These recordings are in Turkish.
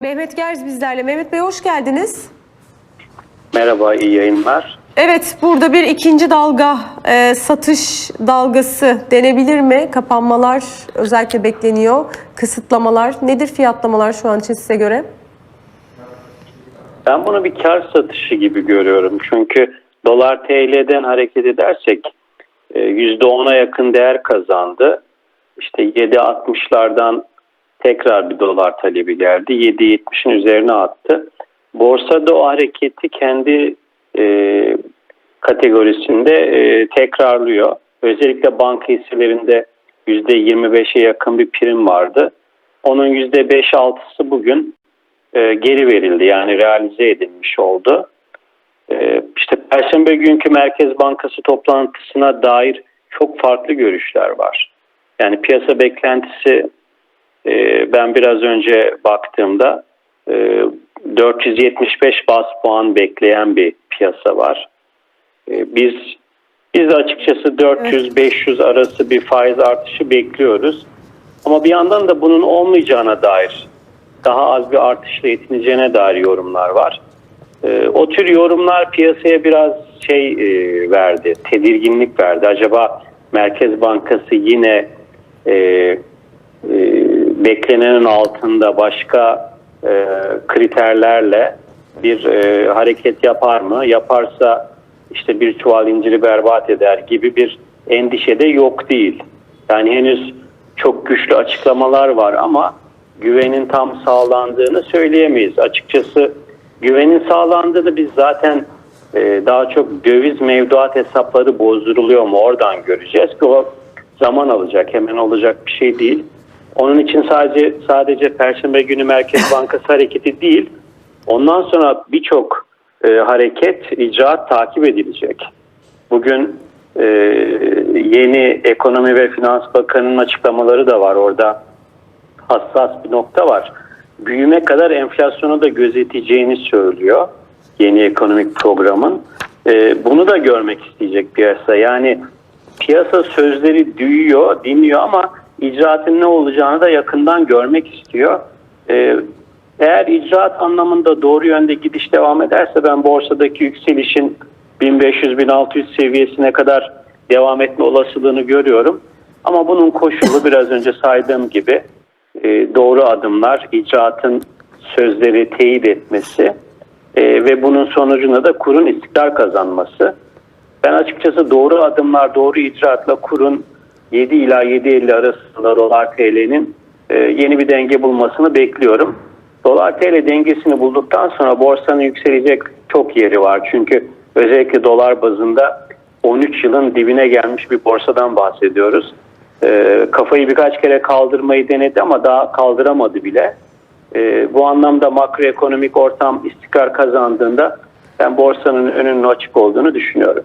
Mehmet Gerz bizlerle. Mehmet Bey hoş geldiniz. Merhaba, iyi yayınlar. Evet, burada bir ikinci dalga, e, satış dalgası denebilir mi? Kapanmalar özellikle bekleniyor. Kısıtlamalar. Nedir fiyatlamalar şu an için size göre? Ben bunu bir kar satışı gibi görüyorum. Çünkü dolar TL'den hareket edersek e, %10'a yakın değer kazandı. İşte 7.60'lardan tekrar bir dolar talebi geldi. 7.70'in üzerine attı. Borsada o hareketi kendi e, kategorisinde e, tekrarlıyor. Özellikle banka hisselerinde %25'e yakın bir prim vardı. Onun %5-6'sı bugün e, geri verildi yani realize edilmiş oldu. E, işte Perşembe günkü Merkez Bankası toplantısına dair çok farklı görüşler var. Yani piyasa beklentisi e, ben biraz önce baktığımda e, 475 bas puan bekleyen bir piyasa var. E, biz biz açıkçası 400-500 arası bir faiz artışı bekliyoruz. Ama bir yandan da bunun olmayacağına dair daha az bir artışla yetineceğine dair yorumlar var. Ee, o tür yorumlar piyasaya biraz şey e, verdi, tedirginlik verdi. Acaba Merkez Bankası yine e, e, beklenenin altında başka e, kriterlerle bir e, hareket yapar mı? Yaparsa işte bir çuval inciri berbat eder gibi bir endişe de yok değil. Yani henüz çok güçlü açıklamalar var ama güvenin tam sağlandığını söyleyemeyiz. Açıkçası güvenin sağlandığını biz zaten e, daha çok döviz mevduat hesapları bozduruluyor mu oradan göreceğiz ki o zaman alacak hemen olacak bir şey değil. Onun için sadece sadece Perşembe günü Merkez Bankası hareketi değil ondan sonra birçok e, hareket icraat takip edilecek. Bugün e, yeni Ekonomi ve Finans Bakanı'nın açıklamaları da var orada hassas bir nokta var. Büyüme kadar enflasyonu da gözeteceğini söylüyor yeni ekonomik programın. Ee, bunu da görmek isteyecek piyasa. Yani piyasa sözleri duyuyor, dinliyor ama icraatın ne olacağını da yakından görmek istiyor. Ee, eğer icraat anlamında doğru yönde gidiş devam ederse ben borsadaki yükselişin 1500-1600 seviyesine kadar devam etme olasılığını görüyorum. Ama bunun koşulu biraz önce saydığım gibi e, doğru adımlar, icraatın sözleri teyit etmesi e, ve bunun sonucunda da kurun istikrar kazanması. Ben açıkçası doğru adımlar, doğru icraatla kurun 7 ila 7.50 arasında dolar TL'nin e, yeni bir denge bulmasını bekliyorum. Dolar TL dengesini bulduktan sonra borsanın yükselecek çok yeri var. Çünkü özellikle dolar bazında 13 yılın dibine gelmiş bir borsadan bahsediyoruz. E, kafayı birkaç kere kaldırmayı denedi ama daha kaldıramadı bile. E, bu anlamda makroekonomik ortam istikrar kazandığında ben borsanın önünün açık olduğunu düşünüyorum.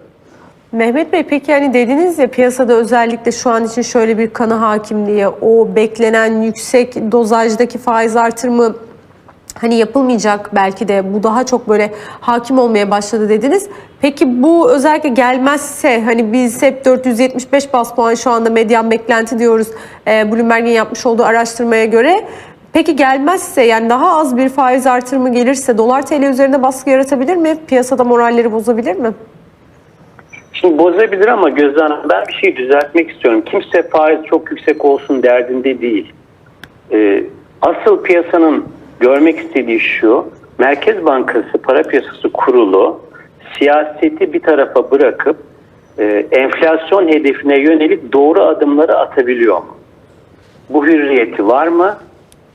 Mehmet Bey peki yani dediniz ya piyasada özellikle şu an için şöyle bir kanı hakim diye o beklenen yüksek dozajdaki faiz artırımı hani yapılmayacak belki de bu daha çok böyle hakim olmaya başladı dediniz. Peki bu özellikle gelmezse hani biz hep 475 bas puan şu anda medyan beklenti diyoruz e, Bloomberg'in yapmış olduğu araştırmaya göre. Peki gelmezse yani daha az bir faiz artırımı gelirse dolar TL üzerinde baskı yaratabilir mi? Piyasada moralleri bozabilir mi? Şimdi bozabilir ama Gözde Hanım ben bir şey düzeltmek istiyorum. Kimse faiz çok yüksek olsun derdinde değil. Ee, asıl piyasanın görmek istediği şu. Merkez Bankası Para Piyasası Kurulu siyaseti bir tarafa bırakıp e, enflasyon hedefine yönelik doğru adımları atabiliyor mu? Bu hürriyeti var mı?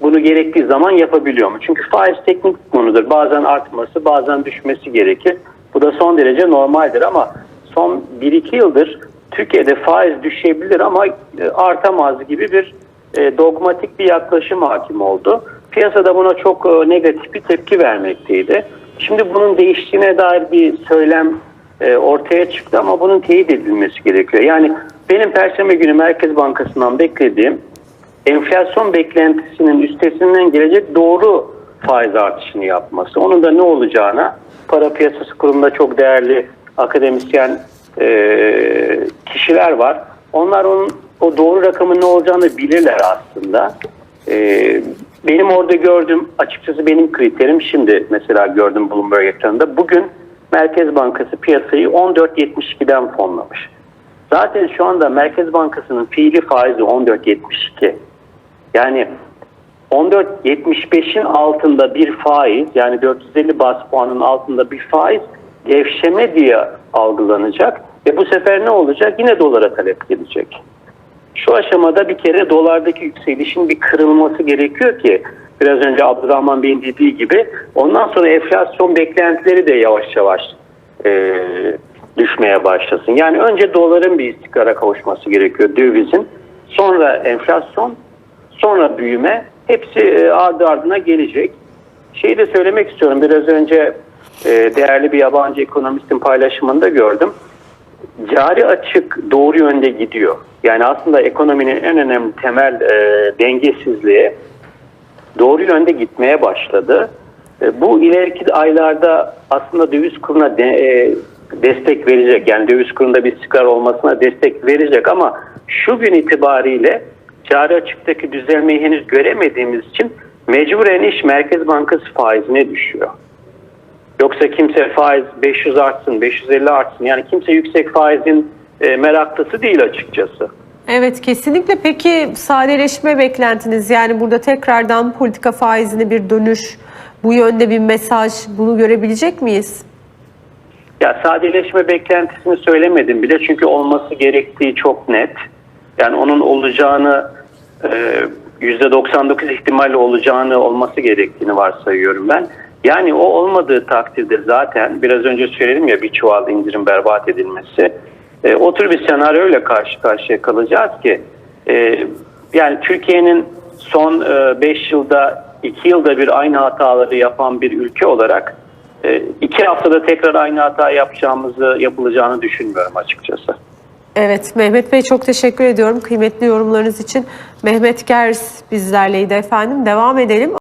Bunu gerektiği zaman yapabiliyor mu? Çünkü faiz teknik konudur. Bazen artması, bazen düşmesi gerekir. Bu da son derece normaldir ama son 1-2 yıldır Türkiye'de faiz düşebilir ama e, artamaz gibi bir e, dogmatik bir yaklaşım hakim oldu. Piyasada buna çok e, negatif bir tepki vermekteydi. Şimdi bunun değiştiğine dair bir söylem e, ortaya çıktı ama bunun teyit edilmesi gerekiyor. Yani benim Perşembe günü Merkez Bankası'ndan beklediğim enflasyon beklentisinin üstesinden gelecek doğru faiz artışını yapması. Onun da ne olacağına para piyasası kurumunda çok değerli akademisyen e, kişiler var. Onlar onun o doğru rakamın ne olacağını bilirler aslında. E, benim orada gördüğüm açıkçası benim kriterim şimdi mesela gördüm Bloomberg ekranında. Bugün Merkez Bankası piyasayı 14.72'den fonlamış. Zaten şu anda Merkez Bankası'nın fiili faizi 14.72. Yani 14.75'in altında bir faiz yani 450 bas puanın altında bir faiz gevşeme diye algılanacak ve bu sefer ne olacak? Yine dolara talep gelecek. Şu aşamada bir kere dolardaki yükselişin bir kırılması gerekiyor ki biraz önce Abdurrahman Bey'in dediği gibi ondan sonra enflasyon beklentileri de yavaş yavaş e, düşmeye başlasın. Yani önce doların bir istikrara kavuşması gerekiyor dövizin. Sonra enflasyon, sonra büyüme hepsi e, ardı ardına gelecek. Şeyi de söylemek istiyorum. Biraz önce e, değerli bir yabancı ekonomistin paylaşımında gördüm. Cari açık doğru yönde gidiyor. Yani aslında ekonominin en önemli temel e, dengesizliği doğru yönde gitmeye başladı. E, bu ileriki aylarda aslında döviz kuruna de, e, destek verecek. Yani döviz kurunda bir istikrar olmasına destek verecek ama şu gün itibariyle cari açıktaki düzelmeyi henüz göremediğimiz için mecburen iş Merkez Bankası faizine düşüyor. Yoksa kimse faiz 500 artsın, 550 artsın. Yani kimse yüksek faizin e, meraklısı değil açıkçası. Evet kesinlikle. Peki sadeleşme beklentiniz yani burada tekrardan politika faizine bir dönüş, bu yönde bir mesaj bunu görebilecek miyiz? Ya sadeleşme beklentisini söylemedim bile çünkü olması gerektiği çok net. Yani onun olacağını e, %99 ihtimalle olacağını olması gerektiğini varsayıyorum ben. Yani o olmadığı takdirde zaten biraz önce söyledim ya bir çuval indirim berbat edilmesi. E, o tür bir senaryoyla karşı karşıya kalacağız ki e, yani Türkiye'nin son 5 yılda 2 yılda bir aynı hataları yapan bir ülke olarak e, iki haftada tekrar aynı hata yapacağımızı yapılacağını düşünmüyorum açıkçası. Evet Mehmet Bey çok teşekkür ediyorum kıymetli yorumlarınız için. Mehmet Gers bizlerleydi efendim. Devam edelim.